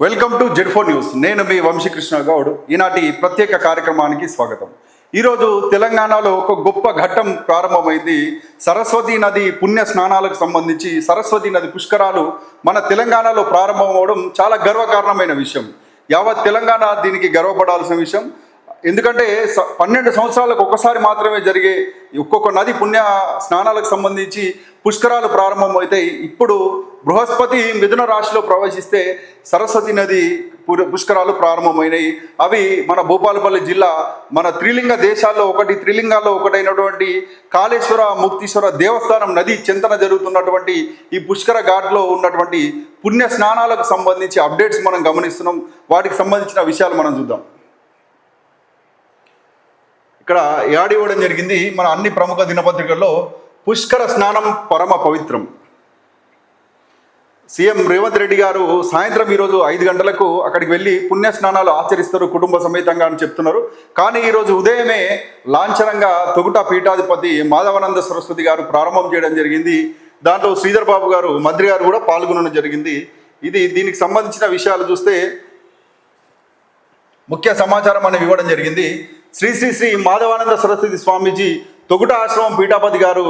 Welcome to Z four news. నేను మీ వంశీకృష్ణ గౌడ్. ఈనాటి ప్రత్యేక కార్యక్రమానికి స్వాగతం. ఈరోజు తెలంగాణలో ఒక గొప్ప ఘట్టం ప్రారంభమైంది. సరస్వతి నది పుణ్య స్నానాలకు సంబంధించి సరస్వతి నది పుష్కరాలు మన తెలంగాణలో ప్రారంభమవడం చాలా గర్వకారణమైన విషయం. యావత్ తెలంగాణ దీనికి గర్వపడాల్సిన విషయం. ఎందుకంటే స- పన్నెండు సంవత్సరాలకు ఒక్కసారి మాత్రమే జరిగే ఒక్కొక్క నది పుణ్య స్నానాలకు సంబంధించి పుష్కరాలు ప్రారంభమవుతాయి. ఇప్పుడు బృహస్పతి మిథున రాశిలో ప్రవేశిస్తే సరస్వతి నది పుష్కరాలు ప్రారంభమైనాయి. అవి మన భూపాలపల్లి జిల్లా మన త్రిలింగ దేశాల్లో ఒకటి త్రిలింగాల్లో ఒకటైనటువంటి కాళేశ్వర ముక్తీశ్వర దేవస్థానం నది చింతన జరుగుతున్నటువంటి ఈ పుష్కర ఘాట్లో ఉన్నటువంటి పుణ్య స్నానాలకు సంబంధించి అప్డేట్స్ మనం గమనిస్తున్నాం. వాటికి సంబంధించిన విషయాలు మనం చూద్దాం. ఇక్కడ యాడ్ ఇవ్వడం జరిగింది. మన అన్ని ప్రముఖ దినపత్రికల్లో పుష్కర స్నానం పరమ పవిత్రం. సీఎం రేవంత్ రెడ్డి గారు సాయంత్రం ఈరోజు ఐదు గంటలకు అక్కడికి వెళ్ళి పుణ్య స్నానాలు ఆచరిస్తారు కుటుంబ సమేతంగా అని చెప్తున్నారు. కానీ ఈరోజు ఉదయమే లాంఛనంగా తొగుట పీఠాధిపతి మాధవానంద సరస్వతి గారు ప్రారంభం చేయడం జరిగింది. దాంట్లో శ్రీధర్ బాబు గారు మంత్రి గారు కూడా పాల్గొనడం జరిగింది. ఇది దీనికి సంబంధించిన విషయాలు చూస్తే ముఖ్య సమాచారం అనేది ఇవ్వడం జరిగింది. శ్రీ శ్రీ శ్రీ మాధవానంద సరస్వతి స్వామీజీ తొగుట ఆశ్రమం పీఠాపతి గారు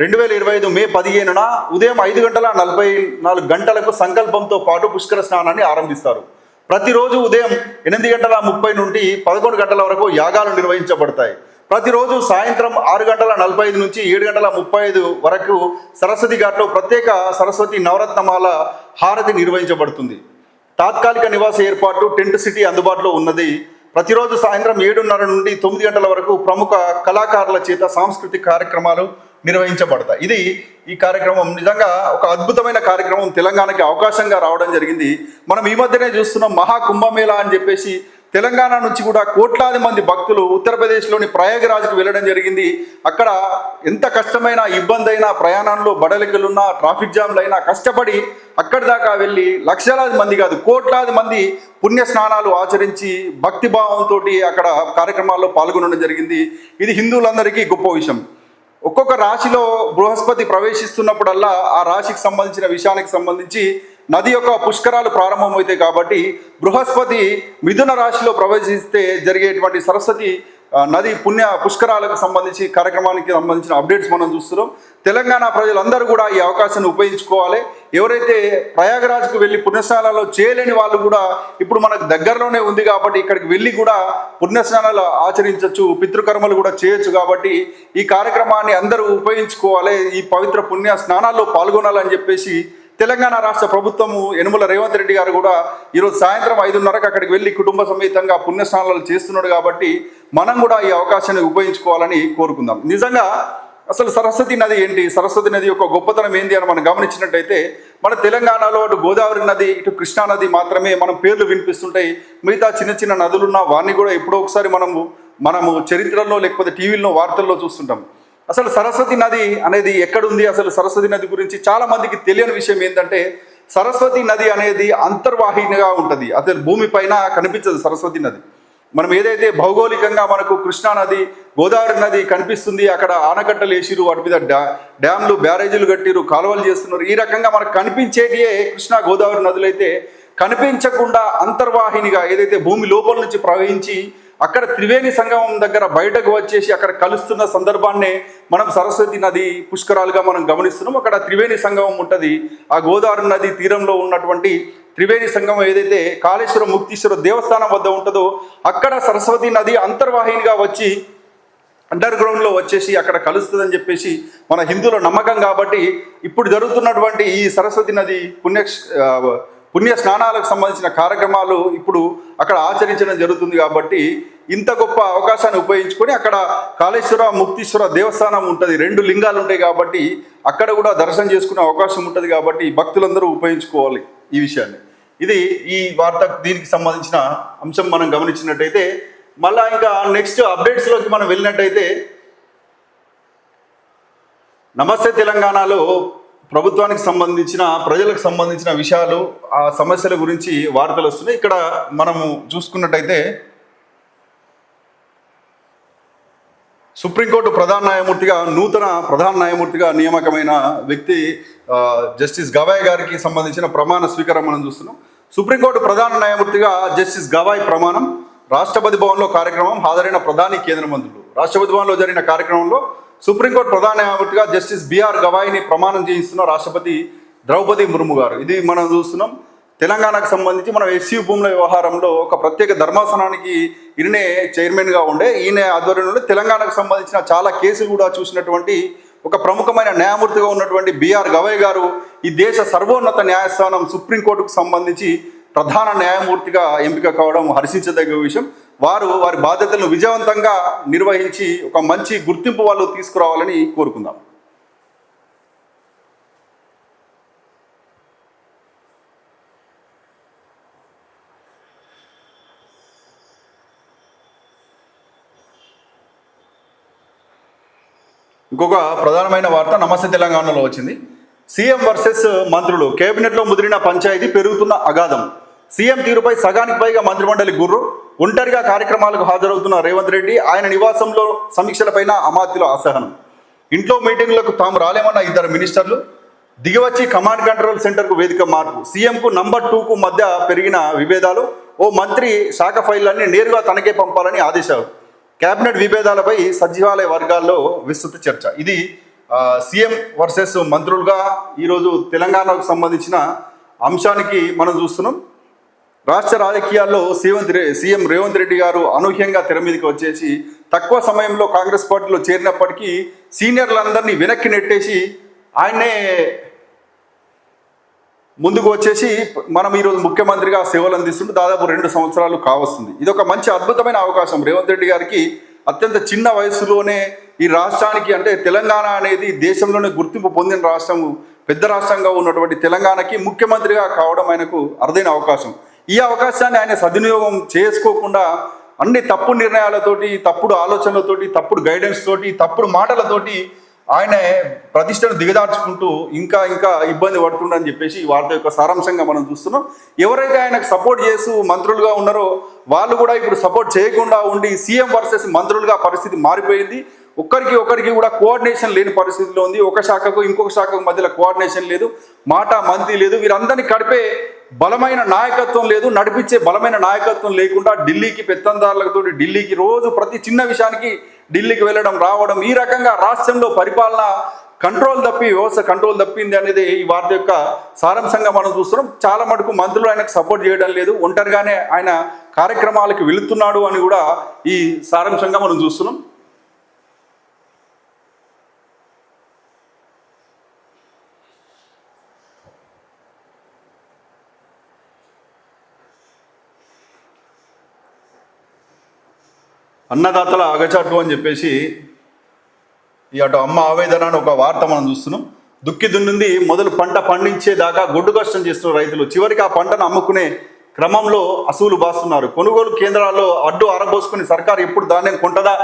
రెండు వేల ఇరవై ఐదు మే పదిహేనున ఉదయం ఐదు గంటల నలభై నాలుగు గంటలకు సంకల్పంతో పాటు పుష్కర స్నానాన్ని ఆరంభిస్తారు. ప్రతిరోజు ఉదయం ఎనిమిది గంటల ముప్పై నుండి పదకొండు గంటల వరకు యాగాలు నిర్వహించబడతాయి. ప్రతిరోజు సాయంత్రం ఆరు గంటల నలభై ఐదు నుంచి ఏడు గంటల ముప్పై ఐదు వరకు సరస్వతి ఘాట్లో ప్రత్యేక సరస్వతి నవరత్నమాల హారతి నిర్వహించబడుతుంది. తాత్కాలిక నివాస ఏర్పాటు టెంట్ సిటీ అందుబాటులో ఉన్నది. ప్రతిరోజు సాయంత్రం ఏడున్నర నుండి తొమ్మిది గంటల వరకు ప్రముఖ కళాకారుల చేత సాంస్కృతిక కార్యక్రమాలు నిర్వహించబడతాయి. ఇది ఈ కార్యక్రమం నిజంగా ఒక అద్భుతమైన కార్యక్రమం తెలంగాణకి అవకాశంగా రావడం జరిగింది. మనం ఈ మధ్యనే చూస్తున్నాం మహాకుంభమేళా అని చెప్పేసి తెలంగాణ నుంచి కూడా కోట్లాది మంది భక్తులు ఉత్తరప్రదేశ్లోని ప్రయాగరాజ్కి వెళ్ళడం జరిగింది. అక్కడ ఎంత కష్టమైన ఇబ్బంది అయినా ప్రయాణంలో బడలికలున్నా ట్రాఫిక్ జామ్లు అయినా కష్టపడి అక్కడి దాకా వెళ్ళి లక్షలాది మంది కాదు కోట్లాది మంది పుణ్య స్నానాలు ఆచరించి భక్తిభావంతో అక్కడ కార్యక్రమాల్లో పాల్గొనడం జరిగింది. ఇది హిందువులందరికీ గొప్ప విషయం. ఒక్కొక్క రాశిలో బృహస్పతి ప్రవేశిస్తున్నప్పుడల్లా ఆ రాశికి సంబంధించిన విషయానికి సంబంధించి నది యొక్క పుష్కరాలు ప్రారంభమవుతాయి కాబట్టి బృహస్పతి మిథున రాశిలో ప్రవేశిస్తే జరిగేటువంటి సరస్వతి నది పుణ్య పుష్కరాలకు సంబంధించి కార్యక్రమానికి సంబంధించిన అప్డేట్స్ మనం చూస్తున్నాం. తెలంగాణ ప్రజలందరూ కూడా ఈ అవకాశాన్ని ఉపయోగించుకోవాలి. ఎవరైతే ప్రయాగరాజ్కు వెళ్ళి పుణ్యస్నానాలు చేయలేని వాళ్ళు కూడా ఇప్పుడు మనకు దగ్గరలోనే ఉంది కాబట్టి ఇక్కడికి వెళ్ళి కూడా పుణ్యస్నానాలు ఆచరించవచ్చు పితృకర్మలు కూడా చేయొచ్చు కాబట్టి ఈ కార్యక్రమాన్ని అందరూ ఉపయోగించుకోవాలి ఈ పవిత్ర పుణ్య స్నానాల్లో పాల్గొనాలని చెప్పేసి తెలంగాణ రాష్ట్ర ప్రభుత్వము యనుమల రేవంత్ రెడ్డి గారు కూడా ఈరోజు సాయంత్రం ఐదున్నరకు అక్కడికి వెళ్ళి కుటుంబ సమేతంగా పుణ్యస్నానాలు చేస్తున్నాడు కాబట్టి మనం కూడా ఈ అవకాశాన్ని ఉపయోగించుకోవాలని కోరుకుందాం. నిజంగా అసలు సరస్వతి నది ఏంటి? సరస్వతి నది యొక్క గొప్పతనం ఏంటి అని మనం గమనించినట్టయితే మన తెలంగాణలో అటు గోదావరి నది ఇటు కృష్ణా నది మాత్రమే మనం పేర్లు వినిపిస్తుంటాయి. మిగతా చిన్న చిన్న నదులున్న వారిని కూడా ఎప్పుడో ఒకసారి మనము మనము చరిత్రలో లేకపోతే టీవీల్లో వార్తల్లో చూస్తుంటాం. అసలు సరస్వతి నది అనేది ఎక్కడుంది? అసలు సరస్వతి నది గురించి చాలా మందికి తెలియని విషయం ఏంటంటే సరస్వతి నది అనేది అంతర్వాహినిగా ఉంటుంది. అసలు భూమి పైన కనిపించదు సరస్వతి నది. మనం ఏదైతే భౌగోళికంగా మనకు కృష్ణా నది గోదావరి నది కనిపిస్తుంది అక్కడ ఆనకట్టలు వేసిరు వాటి మీద డ్యా డ్యామ్లు బ్యారేజీలు కట్టిరు కాలువలు చేస్తున్నారు. ఈ రకంగా మనకు కనిపించేటియే కృష్ణా గోదావరి నదులు అయితే కనిపించకుండా అంతర్వాహినిగా ఏదైతే భూమి లోపల నుంచి ప్రవహించి అక్కడ త్రివేణి సంగమం దగ్గర బయటకు వచ్చేసి అక్కడ కలుస్తున్న సందర్భాన్నే మనం సరస్వతి నది పుష్కరాలుగా మనం గమనిస్తున్నాం. అక్కడ త్రివేణి సంగమం ఉంటుంది. ఆ గోదావరి నది తీరంలో ఉన్నటువంటి త్రివేణి సంఘం ఏదైతే కాళేశ్వరం ముక్తీశ్వర దేవస్థానం వద్ద ఉంటుందో అక్కడ సరస్వతి నది అంతర్వాహినిగా వచ్చి అండర్ గ్రౌండ్లో వచ్చేసి అక్కడ కలుస్తుందని చెప్పేసి మన హిందువుల నమ్మకం కాబట్టి ఇప్పుడు జరుగుతున్నటువంటి ఈ సరస్వతి నది పుణ్య పుణ్య స్నానాలకు సంబంధించిన కార్యక్రమాలు ఇప్పుడు అక్కడ ఆచరించడం జరుగుతుంది కాబట్టి ఇంత గొప్ప అవకాశాన్ని ఉపయోగించుకొని అక్కడ కాళేశ్వర ముక్తీశ్వర దేవస్థానం ఉంటుంది. రెండు లింగాలు ఉంటాయి కాబట్టి అక్కడ కూడా దర్శనం చేసుకునే అవకాశం ఉంటుంది కాబట్టి భక్తులందరూ ఉపయోగించుకోవాలి ఈ విషయాన్ని. ఇది ఈ వార్త దీనికి సంబంధించిన అంశం మనం గమనించినట్టయితే మళ్ళా ఇంకా నెక్స్ట్ అప్డేట్స్లోకి మనం వెళ్ళినట్టయితే నమస్తే తెలంగాణలో ప్రభుత్వానికి సంబంధించిన ప్రజలకు సంబంధించిన విషయాలు ఆ సమస్యల గురించి వార్తలు వస్తున్నాయి. ఇక్కడ మనము చూసుకున్నట్టయితే సుప్రీంకోర్టు ప్రధాన న్యాయమూర్తిగా నూతన ప్రధాన న్యాయమూర్తిగా నియామకమైన వ్యక్తి జస్టిస్ గవాయ్ గారికి సంబంధించిన ప్రమాణ స్వీకారం మనం చూస్తున్నాం. సుప్రీంకోర్టు ప్రధాన న్యాయమూర్తిగా జస్టిస్ గవాయ్ ప్రమాణం రాష్ట్రపతి భవన్లో కార్యక్రమం హాజరైన ప్రధాని కేంద్ర మంత్రులు. రాష్ట్రపతి భవన్లో జరిగిన కార్యక్రమంలో సుప్రీంకోర్టు ప్రధాన న్యాయమూర్తిగా జస్టిస్ బిఆర్ గవాయిని ప్రమాణం చేయిస్తున్న రాష్ట్రపతి ద్రౌపది ముర్ము గారు. ఇది మనం చూస్తున్నాం. తెలంగాణకు సంబంధించి మనం ఎస్సీ భూముల వ్యవహారంలో ఒక ప్రత్యేక ధర్మాసనానికి ఈయనే చైర్మన్గా ఉండే. ఈయన ఆధ్వర్యంలో తెలంగాణకు సంబంధించిన చాలా కేసులు కూడా చూసినటువంటి ఒక ప్రముఖమైన న్యాయమూర్తిగా ఉన్నటువంటి బిఆర్ గవయ్ గారు ఈ దేశ సర్వోన్నత న్యాయస్థానం సుప్రీంకోర్టుకు సంబంధించి ప్రధాన న్యాయమూర్తిగా ఎంపిక కావడం హర్షించదగ్గ విషయం. వారు వారి బాధ్యతలను విజయవంతంగా నిర్వహించి ఒక మంచి గుర్తింపు వాళ్ళు తీసుకురావాలని కోరుకుందాం. ఇంకొక ప్రధానమైన వార్త నమస్తే తెలంగాణలో వచ్చింది. సీఎం వర్సెస్ మంత్రులు కేబినెట్లో ముదిరిన పంచాయతీ పెరుగుతున్న అగాధం. సీఎం తీరుపై సగానికి పైగా మంత్రిమండలి గుర్రు ఒంటరిగా కార్యక్రమాలకు హాజరవుతున్న రేవంత్ రెడ్డి ఆయన నివాసంలో సమీక్షలపైన అమాత్యుల అసహనం. ఇంట్లో మీటింగ్లకు తాము రాలేమన్న ఇద్దరు మినిస్టర్లు దిగివచ్చి కమాండ్ కంట్రోల్ సెంటర్కు వేదిక మార్పు. సీఎంకు నంబర్ టూకు మధ్య పెరిగిన విభేదాలు ఓ మంత్రి శాఖ ఫైళ్ళన్నీ నేరుగా తనకే పంపాలని ఆదేశాలు. కేబినెట్ విభేదాలపై సచివాలయ వర్గాల్లో విస్తృత చర్చ. ఇది సీఎం వర్సెస్ మంత్రులుగా ఈరోజు తెలంగాణకు సంబంధించిన అంశానికి మనం చూస్తున్నాం. రాష్ట్ర రాజకీయాల్లో సీఎం సీఎం రేవంత్ రెడ్డి గారు అనూహ్యంగా తెర మీదకి వచ్చేసి తక్కువ సమయంలో కాంగ్రెస్ పార్టీలో చేరినప్పటికీ సీనియర్లందరినీ వెనక్కి నెట్టేసి ఆయనే ముందుకు వచ్చేసి మనం ఈరోజు ముఖ్యమంత్రిగా సేవలు అందిస్తుంటే దాదాపు రెండు సంవత్సరాలు కావస్తుంది. ఇది ఒక మంచి అద్భుతమైన అవకాశం. రేవంత్ రెడ్డి గారికి అత్యంత చిన్న వయసులోనే ఈ రాష్ట్రానికి అంటే తెలంగాణ అనేది దేశంలోనే గుర్తింపు పొందిన రాష్ట్రం పెద్ద రాష్ట్రంగా ఉన్నటువంటి తెలంగాణకి ముఖ్యమంత్రిగా కావడం ఆయనకు అరుదైన అవకాశం. ఈ అవకాశాన్ని ఆయన సద్వినియోగం చేసుకోకుండా అన్ని తప్పు నిర్ణయాలతోటి తప్పుడు ఆలోచనలతోటి తప్పుడు గైడెన్స్ తోటి తప్పుడు మాటలతోటి ఆయన ప్రతిష్టను దిగదార్చుకుంటూ ఇంకా ఇంకా ఇబ్బంది పడుతుండని చెప్పేసి ఈ వార్త యొక్క సారాంశంగా మనం చూస్తున్నాం. ఎవరైతే ఆయనకు సపోర్ట్ చేస్తూ మంత్రులుగా ఉన్నారో వాళ్ళు కూడా ఇప్పుడు సపోర్ట్ చేయకుండా ఉండి సీఎం వర్సెస్ మంత్రులుగా పరిస్థితి మారిపోయింది. ఒక్కరికి ఒకరికి కూడా కోఆర్డినేషన్ లేని పరిస్థితిలో ఉంది. ఒక శాఖకు ఇంకొక శాఖకు మధ్యలో కోఆర్డినేషన్ లేదు. మాట మంత్రి లేదు. వీరందరినీ కడిపే బలమైన నాయకత్వం లేదు. నడిపించే బలమైన నాయకత్వం లేకుండా ఢిల్లీకి పెత్తందారులతో ఢిల్లీకి రోజు ప్రతి చిన్న విషయానికి ఢిల్లీకి వెళ్ళడం రావడం ఈ రకంగా రాష్ట్రంలో పరిపాలన కంట్రోల్ తప్పి వ్యవస్థ కంట్రోల్ తప్పింది అనేది ఈ వార్త యొక్క సారాంశంగా మనం చూస్తున్నాం. చాలా మటుకు మంత్రులు ఆయనకు సపోర్ట్ చేయడం లేదు. ఒంటరిగానే ఆయన కార్యక్రమాలకు వెళుతున్నాడు అని కూడా ఈ సారాంశంగా మనం చూస్తున్నాం. అన్నదాతల అగచాటు అని చెప్పేసి ఈ అటు అమ్మ ఆవేదన అని ఒక వార్త మనం చూస్తున్నాం. దుక్కి దున్నింది మొదలు పంట పండించేదాకా గొడ్డు కష్టం చేస్తున్న రైతులు. చివరికి ఆ పంటను అమ్ముకునే క్రమంలో అసూలు బాస్తున్నారు. కొనుగోలు కేంద్రాల్లో అడ్డు ఆరబోసుకుని సర్కారు ఎప్పుడు ధాన్యం కొంటదా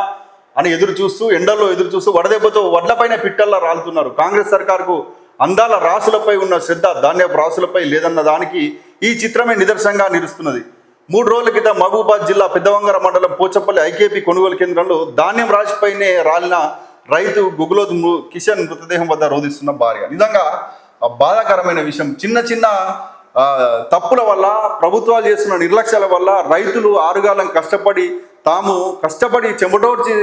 అని ఎదురు చూస్తూ ఎండల్లో ఎదురు చూస్తూ వడదెబ్బతో వడ్లపైన పిట్టల్లా రాలుతున్నారు. కాంగ్రెస్ సర్కారుకు అందాల రాసులపై ఉన్న శ్రద్ధ ధాన్యపు రాసులపై లేదన్న దానికి ఈ చిత్రమే నిదర్శనంగా నిలుస్తున్నది. మూడు రోజుల క్రితం మహబూబాద్ జిల్లా పెద్దవంగర మండలం పోచపల్లి ఐకేపీ కొనుగోలు కేంద్రంలో ధాన్యం రాశిపైనే రాలిన రైతు గుగులోద్ కిషన్ మృతదేహం వద్ద రోధిస్తున్న భార్య. నిజంగా బాధాకరమైన విషయం. చిన్న చిన్న తప్పుల వల్ల ప్రభుత్వాలు చేస్తున్న నిర్లక్ష్యాల వల్ల రైతులు ఆరుగాలం కష్టపడి తాము కష్టపడి చెమటోడ్చి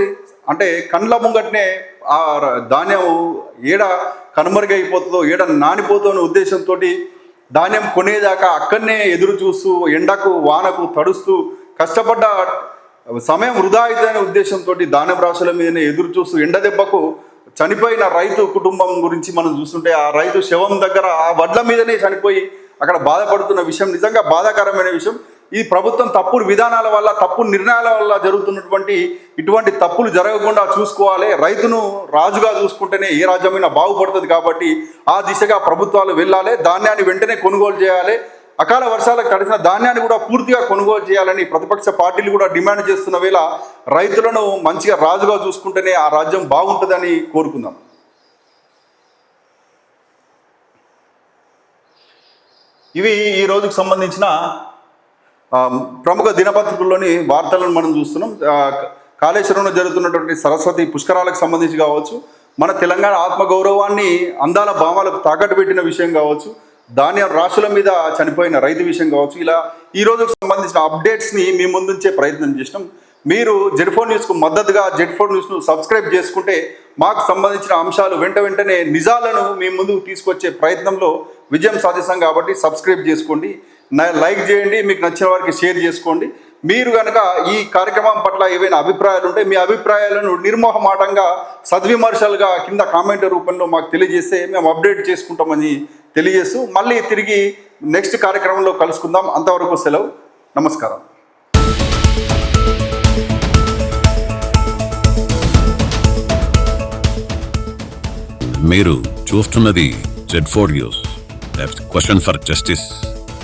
అంటే కండ్ల ముంగట్నే ఆ ధాన్యం ఏడ కనుమరుగైపోతుందో ఏడ నానిపోతుందో ఉద్దేశంతో ధాన్యం కొనేదాకా అక్కడనే ఎదురు చూస్తూ ఎండకు వానకు తడుస్తూ కష్టపడ్డ సమయం వృధా అవుతుందనే ఉద్దేశంతో ధాన్యం రాశుల మీదనే ఎదురు చూస్తూ ఎండ దెబ్బకు చనిపోయిన రైతు కుటుంబం గురించి మనం చూస్తుంటే ఆ రైతు శవం దగ్గర ఆ వడ్ల మీదనే చనిపోయి అక్కడ బాధపడుతున్న విషయం నిజంగా బాధాకరమైన విషయం. ఈ ప్రభుత్వం తప్పుడు విధానాల వల్ల తప్పుడు నిర్ణయాల వల్ల జరుగుతున్నటువంటి ఇటువంటి తప్పులు జరగకుండా చూసుకోవాలి. రైతును రాజుగా చూసుకుంటేనే ఏ రాజ్యమైనా బాగుపడుతుంది కాబట్టి ఆ దిశగా ప్రభుత్వాలు వెళ్ళాలి. ధాన్యాన్ని వెంటనే కొనుగోలు చేయాలి. అకాల వర్షాలకు తడిసిన ధాన్యాన్ని కూడా పూర్తిగా కొనుగోలు చేయాలని ప్రతిపక్ష పార్టీలు కూడా డిమాండ్ చేస్తున్న వేళ రైతులను మంచిగా రాజుగా చూసుకుంటేనే ఆ రాజ్యం బాగుంటుందని కోరుకుందాం. ఇవి ఈ రోజుకు సంబంధించిన ప్రముఖ దినపత్రికల్లోని వార్తలను మనం చూస్తున్నాం. కాళేశ్వరంలో జరుగుతున్నటువంటి సరస్వతి పుష్కరాలకు సంబంధించి కావచ్చు మన తెలంగాణ ఆత్మగౌరవాన్ని అందాల భావాలకు తాకట్టు పెట్టిన విషయం కావచ్చు ధాన్యం రాశుల మీద చనిపోయిన రైతు విషయం కావచ్చు ఇలా ఈ రోజుకు సంబంధించిన అప్డేట్స్ని మీ ముందుంచే ప్రయత్నం చేసినాం. మీరు జెడ్ ఫోన్ న్యూస్కు మద్దతుగా జెడ్ ఫోన్ న్యూస్ను సబ్స్క్రైబ్ చేసుకుంటే మాకు సంబంధించిన అంశాలు వెంట వెంటనే నిజాలను మీ ముందుకు తీసుకొచ్చే ప్రయత్నంలో విజయం సాధిస్తాం కాబట్టి సబ్స్క్రైబ్ చేసుకోండి. లైక్ చేయండి మీకు నచ్చిన వారికి షేర్ చేసుకోండి. మీరు కనుక ఈ కార్యక్రమం పట్ల ఏవైనా అభిప్రాయాలు ఉంటే మీ అభిప్రాయాలను నిర్మోహమాటంగా సద్విమర్శలుగా కింద కామెంట్ రూపంలో మాకు తెలియజేస్తే మేము అప్డేట్ చేసుకుంటామని తెలియజేస్తూ మళ్ళీ తిరిగి నెక్స్ట్ కార్యక్రమంలో కలుసుకుందాం. అంతవరకు సెలవు. నమస్కారం. మీరు చూస్తున్నది Z four news question for justice